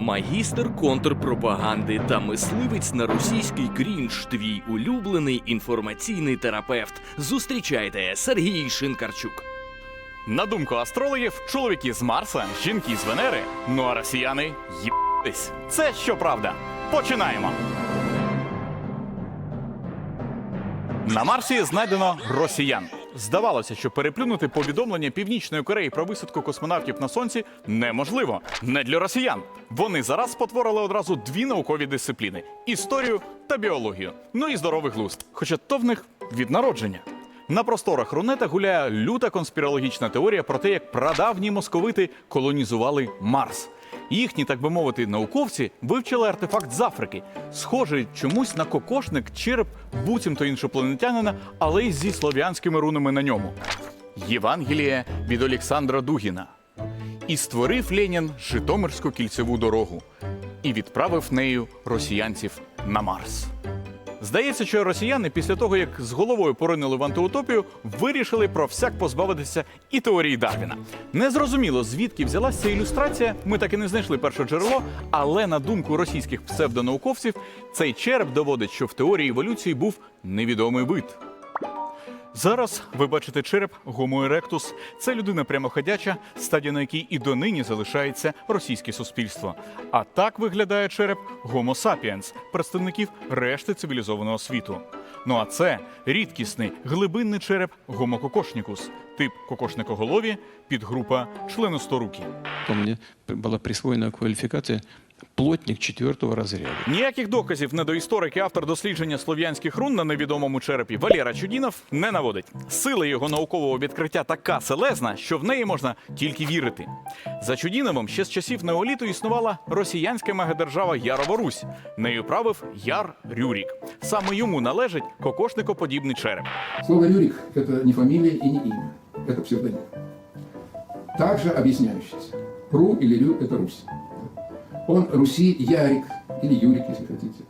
Магістр контрпропаганди та мисливець на російський крінж, твій улюблений інформаційний терапевт. Зустрічайте Сергій Шинкарчук. На думку астрологів, чоловіки з Марса, жінки з Венери, ну а росіяни їбались. Це щоправда. Починаємо. На Марсі знайдено росіян. Здавалося, що переплюнути повідомлення Північної Кореї про висадку космонавтів на сонці неможливо. Не для росіян. Вони зараз спотворили одразу дві наукові дисципліни: історію та біологію. Ну і здоровий глузд. Хоча то в них від народження. На просторах Рунета гуляє люта конспірологічна теорія про те, як прадавні московити колонізували Марс. Їхні, так би мовити, науковці вивчили артефакт з Африки, схожий чомусь на кокошник череп буцімто іншопланетянина, але й зі слов'янськими рунами на ньому. Євангеліє від Олександра Дугіна. І створив Ленін Житомирську кільцеву дорогу і відправив нею росіянців на Марс. Здається, що росіяни після того, як з головою поринули в антиутопію, вирішили про всяк позбавитися і теорії Дарвіна. Незрозуміло, звідки взялася ілюстрація. Ми так і не знайшли перше джерело, але на думку російських псевдонауковців, цей череп доводить, що в теорії еволюції був невідомий вид. Зараз ви бачите череп Homo erectus. Це людина прямоходяча, стадія на якій і донині залишається російське суспільство. А так виглядає череп Homo sapiens, представників решти цивілізованого світу. Ну а це рідкісний глибинний череп Homo cocochnicus, тип кокошникоголові, підгрупа членосторукі. то мне была присвоена квалификация плотник четвертого разряда. Ніяких доказів недоісторик і автор дослідження слов'янських рун на невідомому черепі Валєра Чудінов не наводить. Сила його наукового відкриття така селезна, що в неї можна тільки вірити. За Чудіновим ще з часів неоліту існувала росіянська мегадержава Ярова Русь. Нею правив Яр Рюрік. Саме йому належить кокошникоподібний череп. Слово «Рюрик» — это не фамилия и не имя, это псевдоним. Также объясняющийся. Ру или Рю – это Русь. Он Руси Ярик, или Юрик, если хотите.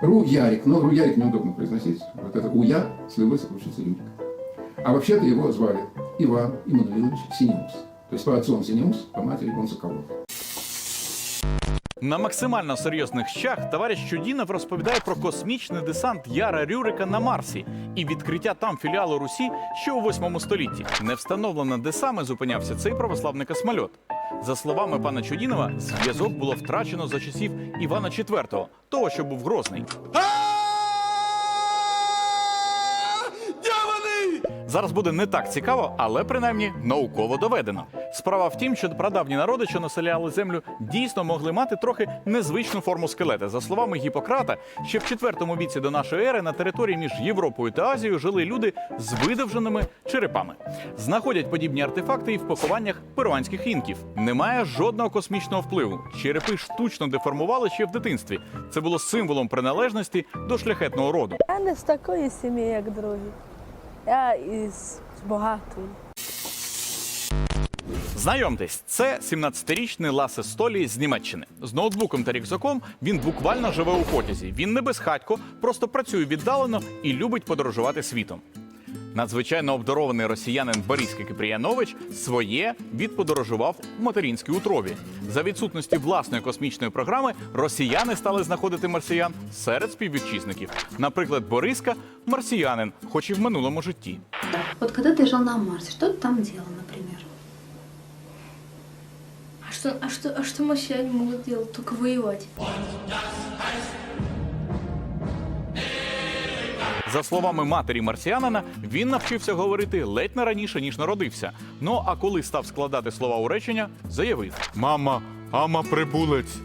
Ру Ярик, но Ру Ярик неудобно произносить. Вот это Уя слилось, получится Рюрик. А вообще-то его звали Иван Иммануилович Синеус. То есть по отцу он Синеус, по матери он Соколов. На максимально серйозних щах товариш Чудінов розповідає про космічний десант Яра Рюрика на Марсі і відкриття там філіалу Русі ще у 8 столітті. Не встановлено, де саме зупинявся цей православний космольот. За словами пана Чудінова, зв'язок було втрачено за часів Івана IV, того, що був грозний. Зараз буде не так цікаво, але принаймні науково доведено. Справа в тім, що прадавні народи, що населяли землю, дійсно могли мати трохи незвичну форму скелета. За словами Гіппократа, ще в IV віці до нашої ери на території між Європою та Азією жили люди з видовженими черепами. Знаходять подібні артефакти і в похованнях перуанських інків. Немає жодного космічного впливу. Черепи штучно деформували ще в дитинстві. Це було символом приналежності до шляхетного роду. Я не з такої сім'ї, як другі. Я із багатим. Знайомтесь, це 17-річний Ласе Столі з Німеччини. З ноутбуком та рюкзаком він буквально живе у потязі. Він не безхатько, просто працює віддалено і любить подорожувати світом. Надзвичайно обдарований росіянин Борис Кипріянович своє відподорожував в материнській утробі. За відсутності власної космічної програми росіяни стали знаходити марсіян серед співвітчизників. Наприклад, Бориска марсіянин, хоч і в минулому житті. Вот когда ты жил на Марсе, что ты там делал, например? А что, а что, а что марсиане могут делать? Только воевать. За словами матері марсіанина, він навчився говорити ледь не раніше, ніж народився. Ну а коли став складати слова у речення, заявив: Мама, ама прибулець.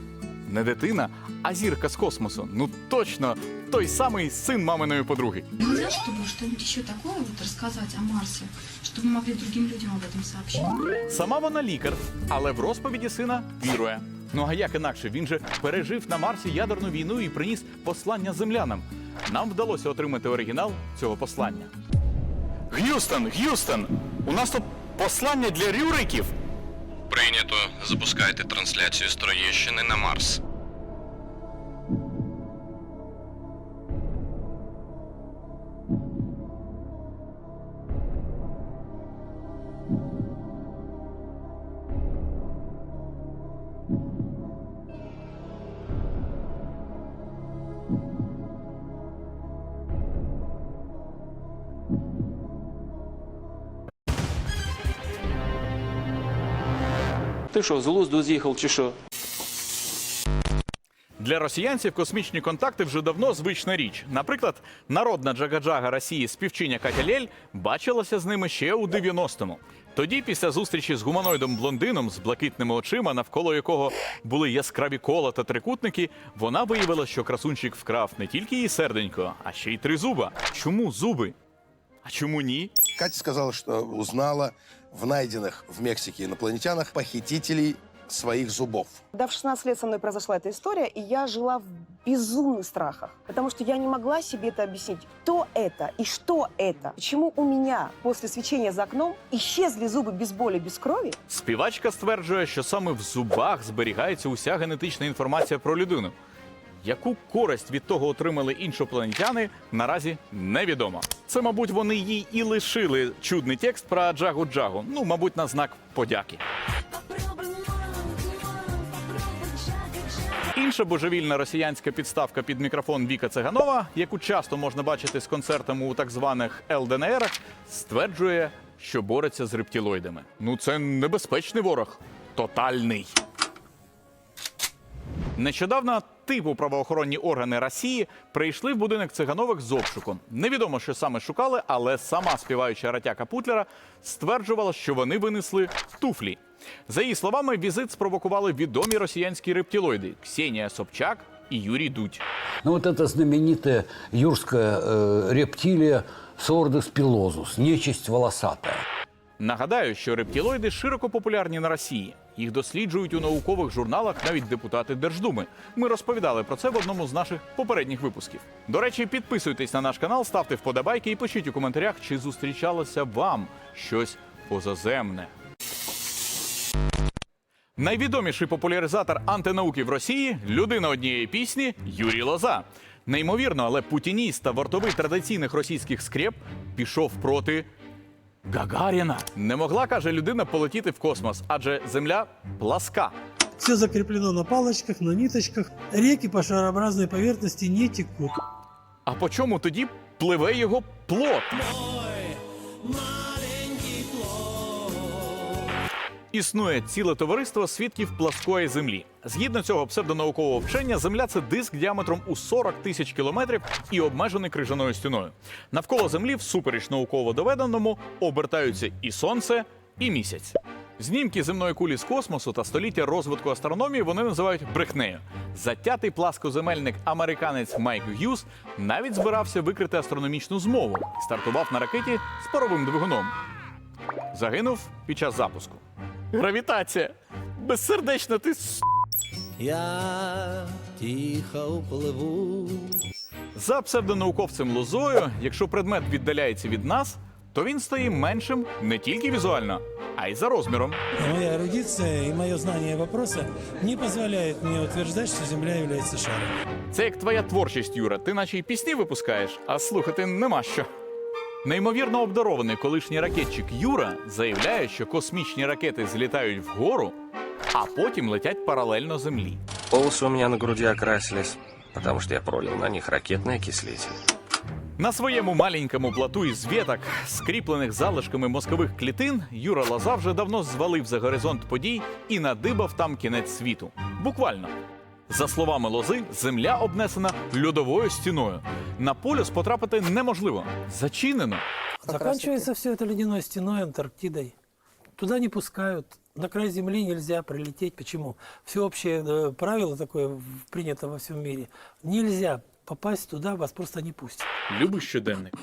Не дитина, а зірка з космосу. Ну точно, той самий син маминої подруги. Нельзя, чтобы что-нибудь еще такое вот рассказать о Марсе, чтобы мы могли другим людям об этом сообщить. Сама вона лікар, але в розповіді сина вірує. Ну а як інакше, він же пережив на Марсі ядерну війну і приніс послання землянам. Нам вдалося отримати оригінал цього послання. Г'юстон, Г'юстон, у нас тут послання для рюриків. Прийнято. Запускайте трансляцію з Троєщини на Марс. Ти що, з глузду з'їхав чи що? Для росіянців космічні контакти вже давно звична річ. Наприклад, народна джагаджага Росії співчиня Катя Лєль бачилася з ними ще у 90-му. Тоді, після зустрічі з гуманоїдом блондином з блакитними очима, навколо якого були яскраві кола та трикутники, вона виявила, що красунчик вкрав не тільки її серденько, а ще й три зуба. Чому зуби? А чому ні? Катя сказала, что узнала в найденных в Мексике инопланетянах похитителей своих зубов. Да, в 16 лет со мной произошла эта история, и я жила в безумных страхах, потому что я не могла себе это объяснить. Кто это и что это? Почему у меня после свечения за окном исчезли зубы без боли, без крови? Співачка стверджує, що саме в зубах зберігається уся генетична інформація про людину. Яку користь від того отримали іншопланетяни, наразі невідомо. Це, мабуть, вони їй і лишили чудний текст про Джагу Джагу. Ну, мабуть, на знак подяки. Інша божевільна росіянська підставка під мікрофон Віка Циганова, яку часто можна бачити з концертами у так званих ЛДНР, стверджує, що бореться з рептилоїдами. Ну, це небезпечний ворог. Тотальний. Нещодавно типу правоохоронні органи Росії прийшли в будинок циганових з обшуком. Невідомо, що саме шукали, але сама співаюча ратяка Путлера стверджувала, що вони винесли туфлі. За її словами, візит спровокували відомі росіянські рептилоїди Ксенія Собчак і Юрій Дудь. Ну вот эта знаменитая юрская э, рептилия Сордес пилозус, нечисть волосатая. Нагадаю, що рептилоїди широко популярні на Росії. Їх досліджують у наукових журналах навіть депутати Держдуми. Ми розповідали про це в одному з наших попередніх випусків. До речі, підписуйтесь на наш канал, ставте вподобайки і пишіть у коментарях, чи зустрічалося вам щось позаземне. Найвідоміший популяризатор антинауки в Росії людина однієї пісні Юрій Лоза. Неймовірно, але путініст та вартовий традиційних російських скреп пішов проти Гагаріна. Не могла, каже людина, полетіти в космос, адже земля пласка. Все закреплено на палочках, на ниточках. Реки по шарообразной поверхности не текут. А по чому тоді пливе його плод? Існує ціле товариство свідків пласкої землі. Згідно цього псевдонаукового вчення, земля це диск діаметром у 40 тисяч кілометрів і обмежений крижаною стіною. Навколо землі, всупереч науково доведеному, обертаються і сонце, і місяць. Знімки земної кулі з космосу та століття розвитку астрономії вони називають брехнею. Затятий пласкоземельник американець Майк Г'юз навіть збирався викрити астрономічну змову і стартував на ракеті з паровим двигуном. Загинув під час запуску. Гравітація! Безсердечна ти с... Я тихо пливу. За псевдонауковцем Лозою, якщо предмет віддаляється від нас, то він стає меншим не тільки візуально, а й за розміром. Моя эрудиция и мое знание вопроса не позволяет мне утверждать, что Земля является шаром. Це як твоя творчість, Юра. Ти наче й пісні випускаєш, а слухати нема що. Неймовірно обдарований колишній ракетчик Юра заявляє, що космічні ракети злітають вгору, а потім летять паралельно землі. Полосы у меня на груди окрасились, потому что я пролил на них ракетный окислитель. На своєму маленькому плату із віток, скріплених залишками мозкових клітин, Юра Лоза вже давно звалив за горизонт подій і надибав там кінець світу. Буквально. За словами Лози, земля обнесена льодовою стіною. На полюс потрапити неможливо. Зачинено. Заканчивается все это ледяной стеной, Антарктидой. Туда не пускают. На край Земли нельзя прилететь. Почему? Всеобщее э, правило такое в- принято во всем мире. Нельзя попасть туда, вас просто не пустят. Любий щоденник.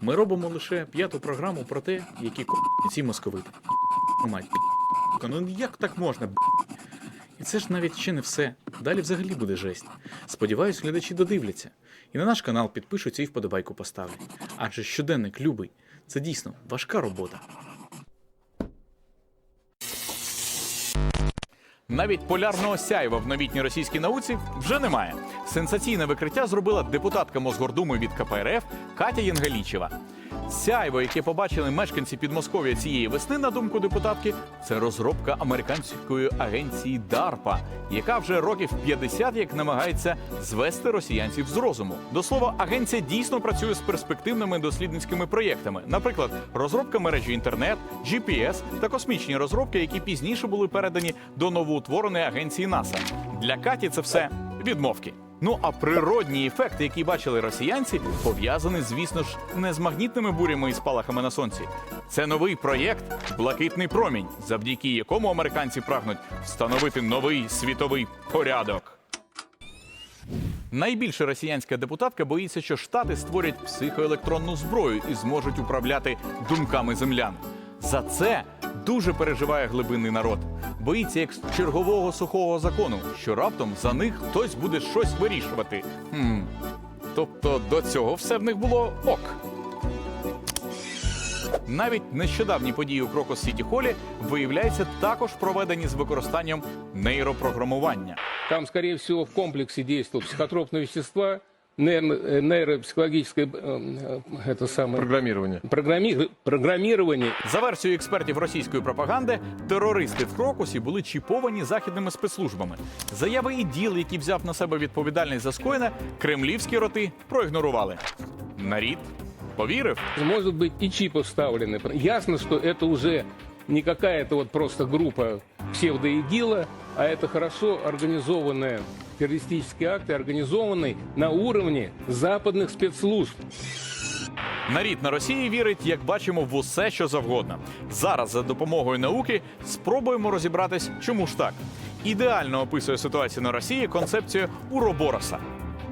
Ми робимо лише п'яту програму про те, які к***, ці московити. Ну, Мать, ну як так можна? І це ж навіть ще не все. Далі взагалі буде жесть. Сподіваюсь, глядачі додивляться. І на наш канал підпишуться і вподобайку поставлять. Адже щоденник любий. Це дійсно важка робота. Навіть полярного сяйва в новітній російській науці вже немає. Сенсаційне викриття зробила депутатка Мосгордуми від КПРФ Катя Єнгалічева. Сяйво, яке побачили мешканці Підмосков'я цієї весни, на думку депутатки, це розробка американської агенції DARPA, яка вже років 50 як намагається звести росіянців з розуму. До слова, агенція дійсно працює з перспективними дослідницькими проєктами, наприклад, розробка мережі інтернет, GPS та космічні розробки, які пізніше були передані до новоутвореної агенції НАСА. Для Каті це все відмовки. Ну а природній ефект, який бачили росіянці, пов'язаний, звісно ж, не з магнітними бурями і спалахами на сонці. Це новий проєкт Блакитний промінь, завдяки якому американці прагнуть встановити новий світовий порядок. Найбільше росіянська депутатка боїться, що штати створять психоелектронну зброю і зможуть управляти думками землян. За це дуже переживає глибинний народ. Боїться як чергового сухого закону, що раптом за них хтось буде щось вирішувати. Хм. Тобто до цього все в них було ок. Навіть нещодавні події у Крокос Сіті Холі виявляється також проведені з використанням нейропрограмування. Там, скорее всего, в комплексе действуют психотропные вещества, нейро- э, нейропсихологическое э, э, это самое Программирование. программи- программирование. За версією експертів російської пропаганди, терористи в Крокусі були чіповані західними спецслужбами. Заяви і діл, які взяв на себе відповідальність за скоєне, кремлівські роти проігнорували. Нарід повірив. Может быть, и чипы вставлены. Ясно, что это уже не какая-то вот просто группа псевдоигила, а это хорошо организованные террористические акты, организованные на уровне западных спецслужб. Нарід на Росії вірить, як бачимо, в усе, що завгодно. Зараз за допомогою науки спробуємо розібратись, чому ж так. Ідеально описує ситуацію на Росії концепцію Уробороса.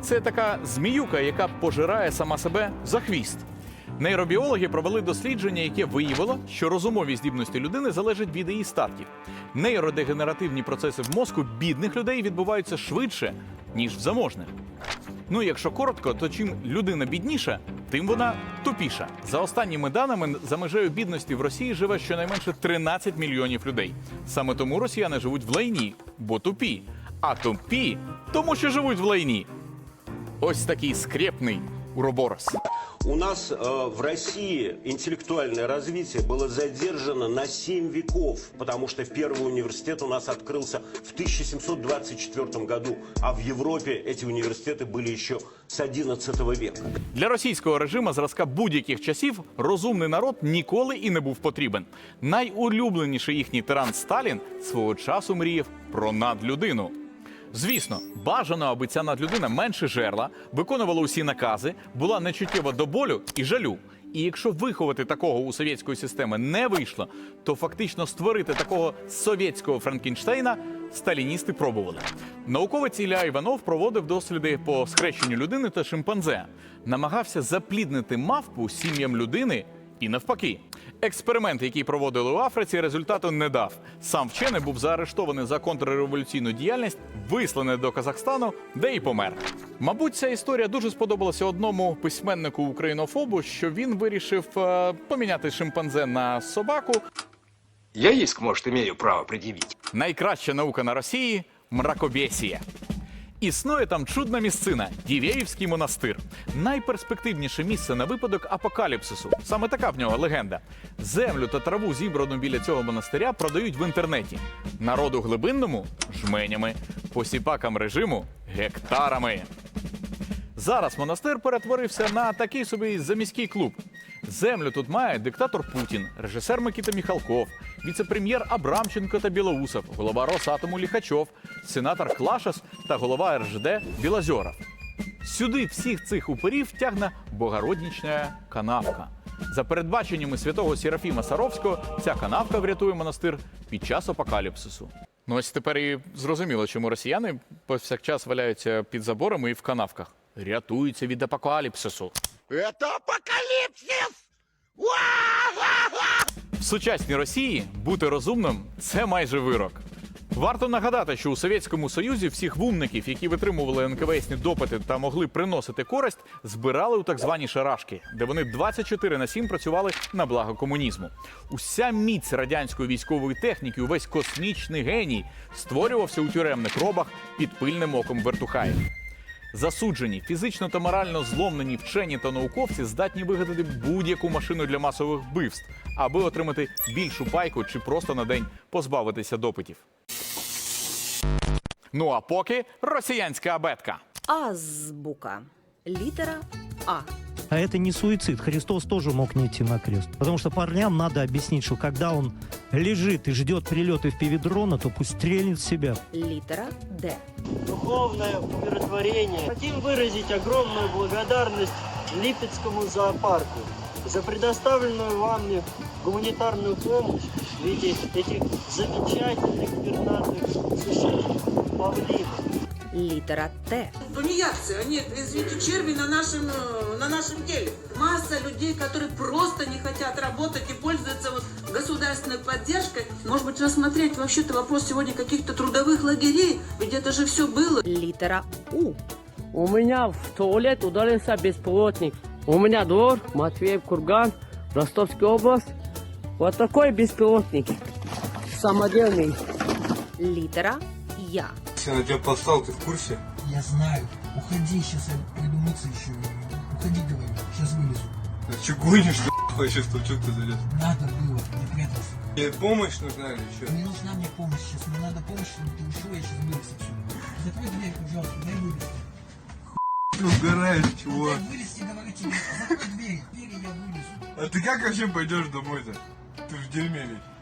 Це така зміюка, яка пожирає сама себе за хвіст. Нейробіологи провели дослідження, яке виявило, що розумові здібності людини залежать від її статків. Нейродегенеративні процеси в мозку бідних людей відбуваються швидше, ніж в заможних. Ну, якщо коротко, то чим людина бідніша, тим вона тупіша. За останніми даними, за межею бідності в Росії живе щонайменше 13 мільйонів людей. Саме тому росіяни живуть в лайні, бо тупі. А тупі, тому що живуть в лайні. Ось такий скрепний уроборос. У нас э, в России интеллектуальное развитие было задержано на 7 веков, потому что первый университет у нас открылся в 1724 году, а в Европе эти университеты были еще с 11 века. Для російського режиму зразка будь-яких часів розумний народ ніколи і не був потрібен. Найулюбленіший їхній тиран Сталін свого часу мріяв про надлюдину. Звісно, бажано, аби ця надлюдина менше жерла, виконувала усі накази, була нечуттєва до болю і жалю. І якщо виховати такого у совєтської системи не вийшло, то фактично створити такого совєтського Франкенштейна сталіністи пробували. Науковець Ілля Іванов проводив досліди по схрещенню людини та шимпанзе, намагався запліднити мавпу сім'ям людини і навпаки. Експеримент, який проводили у Африці, результату не дав. Сам вчений був заарештований за контрреволюційну діяльність, висланий до Казахстану, де й помер. Мабуть, ця історія дуже сподобалася одному письменнику українофобу, що він вирішив е, поміняти шимпанзе на собаку. Я иск, может, имею право предъявить. Найкраща наука на Росії мракобєсія. Існує там чудна місцина Дівєївський монастир. Найперспективніше місце на випадок апокаліпсису. Саме така в нього легенда. Землю та траву, зібрану біля цього монастиря, продають в інтернеті. Народу глибинному жменями, посіпакам режиму гектарами. Зараз монастир перетворився на такий собі заміський клуб. Землю тут має диктатор Путін, режисер Микита Міхалков, віце-прем'єр Абрамченко та Білоусов, голова Росатому Ліхачов, сенатор Клашас та голова РЖД Білозьоров. Сюди всіх цих уперів тягне богороднічна канавка. За передбаченнями святого Серафіма Саровського, ця канавка врятує монастир під час апокаліпсису. Ну ось тепер і зрозуміло, чому росіяни повсякчас валяються під заборами і в канавках. Рятуються від апокаліпсису. Это апокалипсис! В сучасній Росії бути розумним це майже вирок. Варто нагадати, що у Совєтському Союзі всіх вумників, які витримували НКВСні допити та могли приносити користь, збирали у так звані шарашки, де вони 24 на 7 працювали на благо комунізму. Уся міць радянської військової техніки, увесь космічний геній створювався у тюремних робах під пильним оком вертухаїв. Засуджені, фізично та морально зломлені вчені та науковці здатні вигадати будь-яку машину для масових вбивств, аби отримати більшу пайку чи просто на день позбавитися допитів. Ну а поки росіянська абетка. Азбука. Літера А. А это не суицид. Христос тоже мог не идти на крест. Потому что парням надо объяснить, что когда он лежит и ждет прилеты в пивидрона, то пусть стрельнет в себя. Литера Д. Духовное умиротворение. Хотим выразить огромную благодарность Липецкому зоопарку за предоставленную вами гуманитарную помощь в виде этих замечательных пернатых существ, павлинов. Литера Т. Тунеядцы, они, извините, черви на нашем, на нашем теле. Масса людей, которые просто не хотят работать и пользуются вот государственной поддержкой. Может быть, рассмотреть вообще-то вопрос сегодня каких-то трудовых лагерей, ведь это же все было. Литера У. У меня в туалет ударился беспилотник. У меня двор, Матвеев Курган, Ростовская область. Вот такой беспилотник. Самодельный. Литера Я. Я на тебя послал, ты в курсе? Я знаю. Уходи, сейчас я приду мыться еще. Уходи, говорю. Сейчас вылезу. А че гонишь, нахуй, сейчас что ты залез? Надо было, не прятался. Тебе помощь нужна или что? Не нужна мне помощь сейчас. Мне надо помощь, чтобы ты ушел, я сейчас вылез отсюда. Закрой дверь, пожалуйста, дай вылез. Ты угораешь, чувак. Дай вылезти, говорю тебе. Закрой дверь, дверь, и я вылезу. А ты как вообще пойдешь домой-то? Ты в дерьме ведь.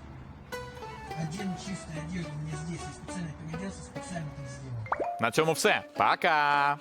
Одену чистую одежду, у здесь. Я специально переоделся, специально так сделал. На цьому все. Пока!